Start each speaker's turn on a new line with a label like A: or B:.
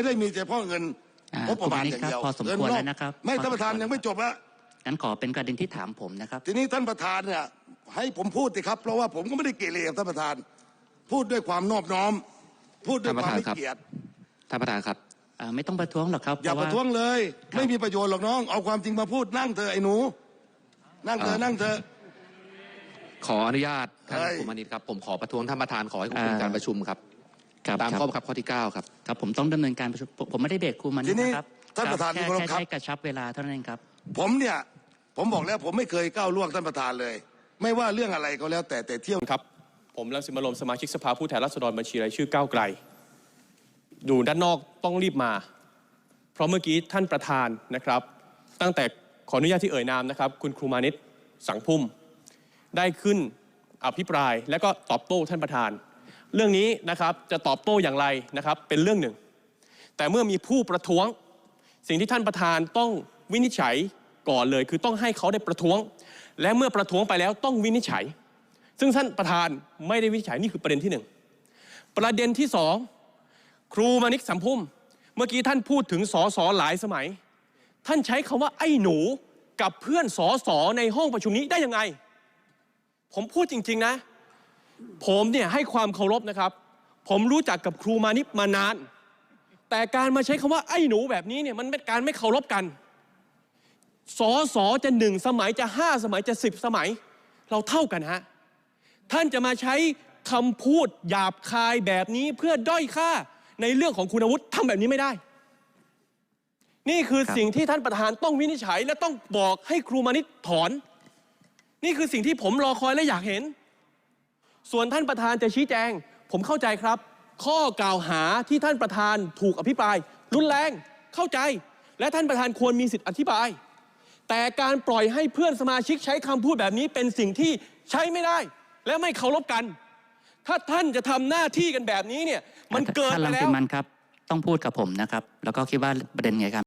A: ไม่ได้มีเฉพาะเงิน
B: อ่าง
A: บประมาณอย่างเดียว
B: คุณนิดครับพอสมควร
A: เงินนอก
B: แล้วนะครับ
A: ไม่
B: พอ
A: ท่านประธาน
B: สมควร
A: ยังไม่จบละ
B: งั้นขอเป็นประเด็นที่ถามผมนะครับ
A: ทีนี้ท่านประธานเนี่ยให้ผมพูดสิครับ เพราะว่าผมก็ไม่ได้เกเรกับท่านประธาน พูดด้วยความนอบน้อม พูดด้วยความไม่
C: ท่านประธานครับ
A: เกลียด
C: ท่านประธานครับ
B: อ่าไม่ต้องประท้วงหรอกครับ
A: อย่า
B: เพ
A: ประ
B: ราะ
A: ท้ว
B: ว่าง
A: เลย
B: ครับ
A: ไม่มีประโยชน์หรอกน้อง เอาความจริงมาพูดนั่งเถอะไอ้หนู นั่งเถอะ
C: อ่านั่
A: นั่งเถอะ
C: ขออนุญาตท่าน
A: เฮ้ย
C: ภูมินิตครับ ผมขอประท้วงท่านประธานขอให้ควบคุมการประชุมครับ
B: ครับ
C: ตาม
B: ครับ
C: ข้อบังคับข้อที่ 9 ครับ
B: ครับผมต้องดำเนินการประชุมผมผมไม่ได้เบรกครูมัน
A: ทีนี้
B: นะครับ
A: ท่านประธาน
B: แค่
A: ที่เคารพ
B: แค่
A: ครับ
B: ให้กระชับเวลาเท่านั้นเองครับ
A: ผมเนี่ย ผมบอกแล้วผมไม่เคยก้าวล่วงท่านประธานเลย ไม่ว่าเรื่องอะไรก็แล้วแต่แต่เที่ยว
D: ครับผมรังสิมันต์โรมสมาชิกสภาผู้แทนราษฎรบัญชีรายชื่อก้าวไกลอยู่ด้านนอกต้องรีบมา เพราะเมื่อกี้ท่านประธานนะครับ ตั้งแต่ขออนุญาตที่เอ่ยนามนะครับ คุณครูมานิตสังพุ่ม ได้ขึ้นอภิปรายและก็ตอบโต้ท่านประธาน เรื่องนี้นะครับจะตอบโต้อย่างไรนะครับเป็นเรื่องหนึ่ง แต่เมื่อมีผู้ประท้วง สิ่งที่ท่านประธานต้องวินิจฉัยก่อนเลยคือต้องให้เขาได้ประท้วง และเมื่อประท้วงไปแล้วต้องวินิจฉัย ซึ่งท่านประธานไม่ได้วินิจฉัยนี่คือประเด็นที่หนึ่งประเด็นที่สองครูมานิกสัมพุ่ม เมื่อกี้ท่านพูดถึงสอสอหลายสมัย ท่านใช้คำว่าไอ้หนูกับเพื่อนสอสอในห้องประชุมนี้ได้ยังไง ผมพูดจริง ๆ นะ ผมเนี่ยให้ความเคารพนะครับ ผมรู้จักกับครูมานิกมานาน แต่การมาใช้คำว่าไอ้หนูแบบนี้เนี่ยมันเป็นการไม่เคารพกันสอสอจะหนึ่งสมัยจะห้าสมัยจะสิบสมัย เราเท่ากันฮะท่านจะมาใช้คำพูดหยาบคายแบบนี้เพื่อด้อยค่าในเรื่องของคุณวุฒิทำแบบนี้ไม่ได้ นี่คือ
B: ค
D: สิ่งที่ท่านประธานต้องวินิจฉัย และต้องบอกให้ครูมานิตถอน นี่คือสิ่งที่ผมรอคอยและอยากเห็น ส่วนท่านประธานจะชี้แจง ผมเข้าใจครับ ข้อกล่าวหาที่ท่านประธานถูกอภิปราย รุนแรงเข้าใจ และท่านประธานควรมีสิทธิ์อธิบาย แต่การปล่อยให้เพื่อนสมาชิกใช้คำพูดแบบนี้เป็นสิ่งที่ใช้ไม่ได้ และไม่เคารพกัน ถ้าท่านจะทำหน้าที่กันแบบนี้เนี่ยมันเกิน
B: ท่านรังสิมันครับ ต้องพูดกับผมนะครับ แล้วก็คิดว่าประเด็นไงครับ